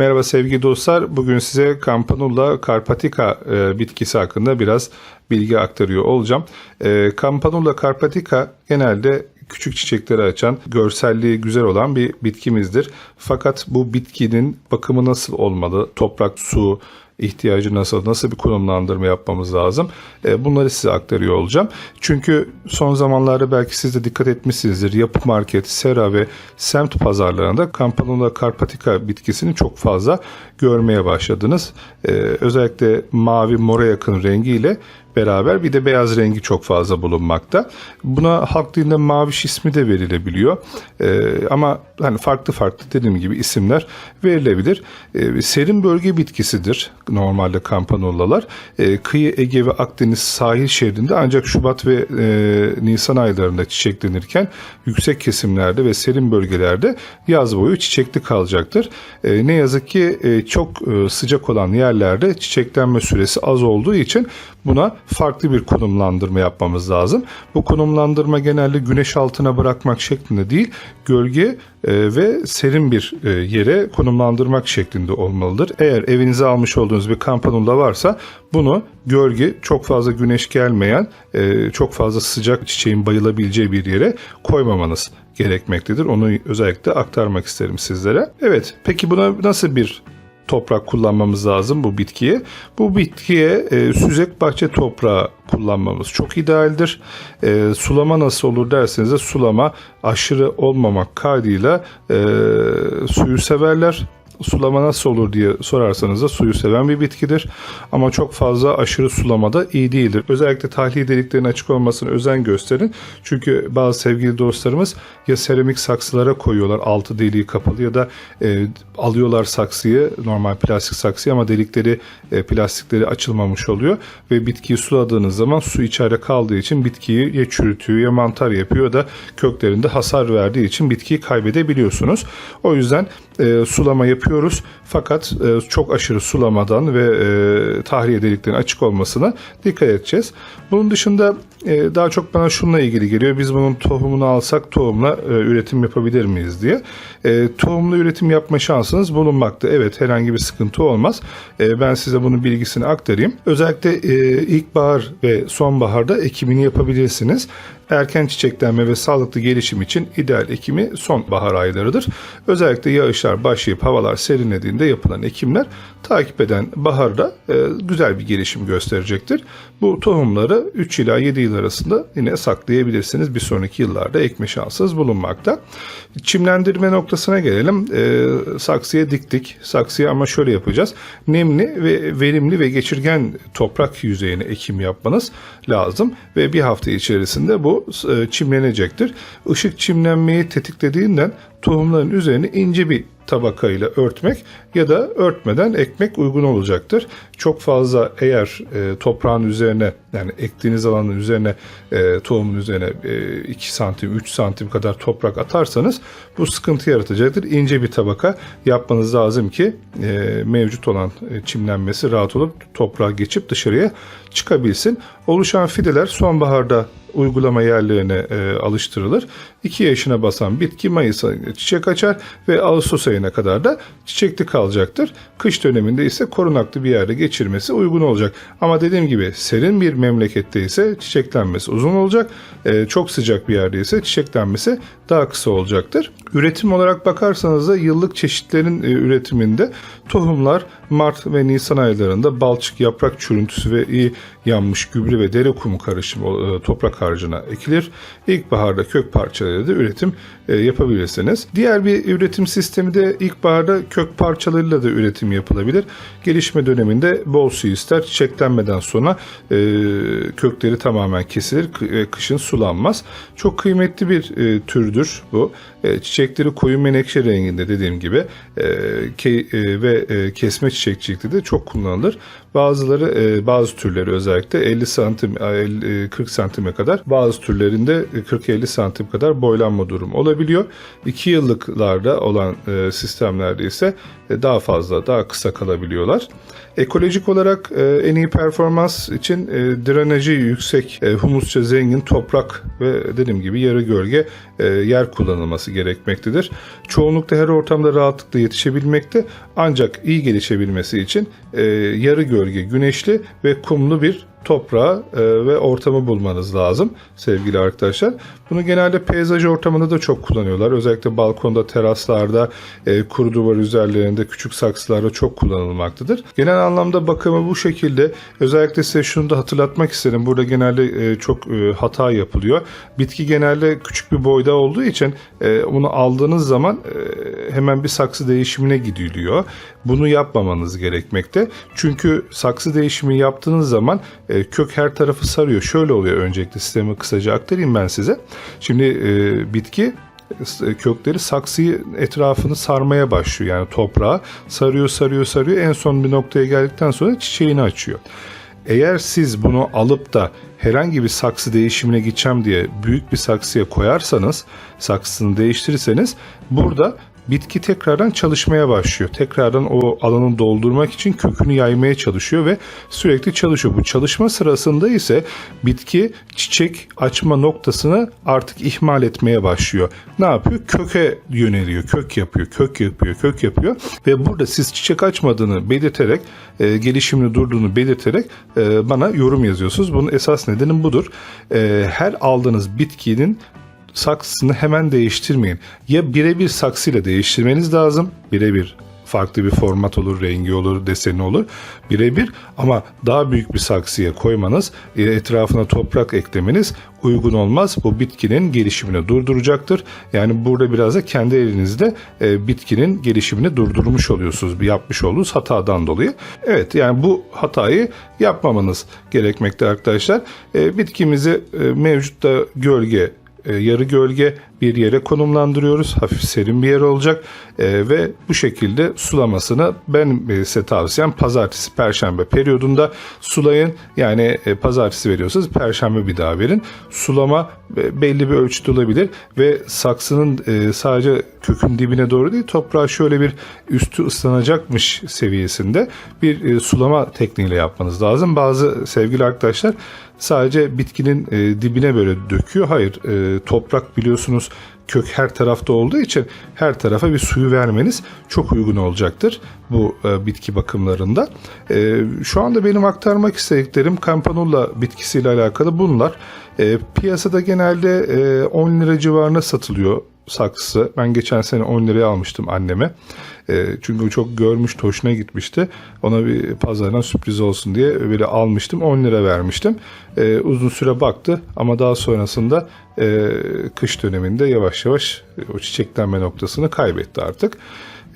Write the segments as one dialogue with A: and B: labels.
A: Merhaba sevgili dostlar. Bugün size Campanula carpatica e, bitkisi hakkında biraz bilgi aktarıyor olacağım. E, Campanula carpatica genelde küçük çiçekleri açan, görselliği güzel olan bir bitkimizdir. Fakat bu bitkinin bakımı nasıl olmalı? Toprak, su, ihtiyacı nasıl, nasıl bir konumlandırma yapmamız lazım? E, bunları size aktarıyor olacağım. Çünkü son zamanlarda belki siz de dikkat etmişsinizdir. Yapı market, sera ve semt pazarlarında Campanula carpatica bitkisini çok fazla görmeye başladınız. E, özellikle mavi mora yakın rengiyle beraber bir de beyaz rengi çok fazla bulunmakta. Buna halk dilinde maviş ismi de verilebiliyor. Ee, ama hani farklı farklı dediğim gibi isimler verilebilir. Ee, serin bölge bitkisidir normalde kampanolalar. Ee, kıyı Ege ve Akdeniz sahil şeridinde ancak Şubat ve e, Nisan aylarında çiçeklenirken yüksek kesimlerde ve serin bölgelerde yaz boyu çiçekli kalacaktır. Ee, ne yazık ki e, çok e, sıcak olan yerlerde çiçeklenme süresi az olduğu için buna farklı bir konumlandırma yapmamız lazım. Bu konumlandırma genelde güneş altına bırakmak şeklinde değil, gölge e, ve serin bir e, yere konumlandırmak şeklinde olmalıdır. Eğer evinize almış olduğunuz bir kampanula varsa bunu gölge, çok fazla güneş gelmeyen, çok fazla sıcak çiçeğin bayılabileceği bir yere koymamanız gerekmektedir. Onu özellikle aktarmak isterim sizlere. Evet, peki buna nasıl bir toprak kullanmamız lazım bu bitkiye. Bu bitkiye e, süzek bahçe toprağı kullanmamız çok idealdir. E, sulama nasıl olur derseniz de sulama aşırı olmamak kaydıyla e, suyu severler sulama nasıl olur diye sorarsanız da suyu seven bir bitkidir. Ama çok fazla aşırı sulamada iyi değildir. Özellikle tahliye deliklerinin açık olmasına özen gösterin. Çünkü bazı sevgili dostlarımız ya seramik saksılara koyuyorlar altı deliği kapalı ya da e, alıyorlar saksıyı normal plastik saksıyı ama delikleri e, plastikleri açılmamış oluyor ve bitkiyi suladığınız zaman su içeride kaldığı için bitkiyi ya çürütüyor ya mantar yapıyor ya da köklerinde hasar verdiği için bitkiyi kaybedebiliyorsunuz. O yüzden e, sulama yapıyoruz fakat e, çok aşırı sulamadan ve e, tahliye deliklerinin açık olmasına dikkat edeceğiz. Bunun dışında e, daha çok bana şununla ilgili geliyor. Biz bunun tohumunu alsak tohumla e, üretim yapabilir miyiz diye. E, tohumlu üretim yapma şansınız bulunmakta. Evet herhangi bir sıkıntı olmaz. E, ben size bunun bilgisini aktarayım. Özellikle e, ilkbahar ve sonbaharda ekimini yapabilirsiniz. Erken çiçeklenme ve sağlıklı gelişim için ideal ekimi sonbahar aylarıdır. Özellikle yağışlar başlayıp havalar serinlediğinde yapılan ekimler takip eden baharda güzel bir gelişim gösterecektir. Bu tohumları 3 ila 7 yıl arasında yine saklayabilirsiniz. Bir sonraki yıllarda ekme şansınız bulunmakta. Çimlendirme noktasına gelelim. E, saksıya diktik. Saksıya ama şöyle yapacağız. Nemli ve verimli ve geçirgen toprak yüzeyine ekim yapmanız lazım ve bir hafta içerisinde bu e, çimlenecektir. Işık çimlenmeyi tetiklediğinden tohumların üzerine ince bir tabakayla örtmek ya da örtmeden ekmek uygun olacaktır. Çok fazla eğer e, toprağın üzerine yani ektiğiniz alanın üzerine e, tohumun üzerine e, 2 santim 3 santim kadar toprak atarsanız bu sıkıntı yaratacaktır. İnce bir tabaka yapmanız lazım ki e, mevcut olan e, çimlenmesi rahat olup toprağa geçip dışarıya çıkabilsin. Oluşan fideler sonbaharda uygulama yerlerine e, alıştırılır. 2 yaşına basan bitki Mayıs ayında çiçek açar ve Ağustos ayına kadar da çiçekli kalacaktır. Kış döneminde ise korunaklı bir yerde geçirmesi uygun olacak. Ama dediğim gibi serin bir memlekette ise çiçeklenmesi uzun olacak. E, çok sıcak bir yerde ise çiçeklenmesi daha kısa olacaktır. Üretim olarak bakarsanız da yıllık çeşitlerin e, üretiminde tohumlar Mart ve Nisan aylarında balçık, yaprak çürüntüsü ve iyi yanmış gübre ve dere kumu karışımı e, toprak harcına ekilir. İlkbaharda kök parçalarıyla da üretim e, yapabilirsiniz. Diğer bir üretim sistemi de ilkbaharda kök parçalarıyla da üretim yapılabilir. Gelişme döneminde bol su ister. Çiçeklenmeden sonra e, kökleri tamamen kesilir. Kışın sulanmaz. Çok kıymetli bir türdür bu. Çiçekleri koyu menekşe renginde dediğim gibi ve kesme çiçekçilikte de çok kullanılır. Bazıları e, bazı türleri özellikle 50 santim 50, 40 santime kadar bazı türlerinde 40-50 santim kadar boylanma durumu olabiliyor. 2 yıllıklarda olan e, sistemlerde ise e, daha fazla daha kısa kalabiliyorlar. Ekolojik olarak e, en iyi performans için e, drenajı yüksek, e, humusça zengin toprak ve dediğim gibi yarı gölge e, yer kullanılması gerekmektedir. Çoğunlukla her ortamda rahatlıkla yetişebilmekte ancak iyi gelişebilmesi için e, yarı gölge, güneşli ve kumlu bir toprağı e, ve ortamı bulmanız lazım sevgili arkadaşlar. Bunu genelde peyzaj ortamında da çok kullanıyorlar. Özellikle balkonda, teraslarda, e, kuru duvar üzerlerinde, küçük saksılarda çok kullanılmaktadır. Genel anlamda bakımı bu şekilde. Özellikle size şunu da hatırlatmak isterim. Burada genelde e, çok e, hata yapılıyor. Bitki genelde küçük bir boyda olduğu için e, bunu aldığınız zaman e, hemen bir saksı değişimine gidiliyor. Bunu yapmamanız gerekmekte. Çünkü saksı değişimi yaptığınız zaman e, kök her tarafı sarıyor. Şöyle oluyor öncelikle sistemi kısaca aktarayım ben size. Şimdi e, bitki e, kökleri saksıyı etrafını sarmaya başlıyor. Yani toprağa sarıyor sarıyor sarıyor en son bir noktaya geldikten sonra çiçeğini açıyor. Eğer siz bunu alıp da herhangi bir saksı değişimine gideceğim diye büyük bir saksıya koyarsanız, saksısını değiştirirseniz burada bitki tekrardan çalışmaya başlıyor. Tekrardan o alanı doldurmak için kökünü yaymaya çalışıyor ve sürekli çalışıyor. Bu çalışma sırasında ise bitki çiçek açma noktasını artık ihmal etmeye başlıyor. Ne yapıyor? Köke yöneliyor. Kök yapıyor, kök yapıyor, kök yapıyor ve burada siz çiçek açmadığını belirterek, e, gelişimini durduğunu belirterek e, bana yorum yazıyorsunuz. Bunun esas nedeni budur. E, her aldığınız bitkinin saksısını hemen değiştirmeyin. Ya birebir saksıyla değiştirmeniz lazım. Birebir farklı bir format olur, rengi olur, deseni olur. Birebir ama daha büyük bir saksıya koymanız, e, etrafına toprak eklemeniz uygun olmaz. Bu bitkinin gelişimini durduracaktır. Yani burada biraz da kendi elinizde e, bitkinin gelişimini durdurmuş oluyorsunuz. Yapmış olduğunuz hatadan dolayı. Evet yani bu hatayı yapmamanız gerekmekte arkadaşlar. E, bitkimizi mevcutta gölge e, yarı gölge bir yere konumlandırıyoruz. Hafif serin bir yer olacak E, ve bu şekilde sulamasını ben e, size tavsiyem pazartesi, perşembe periyodunda sulayın. Yani pazartesi veriyorsanız perşembe bir daha verin. Sulama belli bir ölçüde olabilir ve saksının sadece kökün dibine doğru değil toprağa şöyle bir üstü ıslanacakmış seviyesinde bir sulama tekniğiyle yapmanız lazım. Bazı sevgili arkadaşlar sadece bitkinin e, dibine böyle döküyor. Hayır e, toprak biliyorsunuz kök her tarafta olduğu için her tarafa bir suyu vermeniz çok uygun olacaktır bu e, bitki bakımlarında. E, şu anda benim aktarmak istediklerim Campanula bitkisiyle alakalı bunlar. E, piyasada genelde e, 10 lira civarına satılıyor saksısı. Ben geçen sene 10 liraya almıştım anneme. E, çünkü çok görmüştü, hoşuna gitmişti. Ona bir pazardan sürpriz olsun diye böyle almıştım. 10 lira vermiştim. E, uzun süre baktı ama daha sonrasında e, kış döneminde yavaş yavaş o çiçeklenme noktasını kaybetti artık.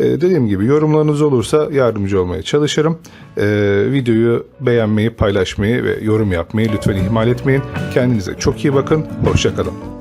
A: E, dediğim gibi yorumlarınız olursa yardımcı olmaya çalışırım. E, videoyu beğenmeyi, paylaşmayı ve yorum yapmayı lütfen ihmal etmeyin. Kendinize çok iyi bakın. Hoşçakalın.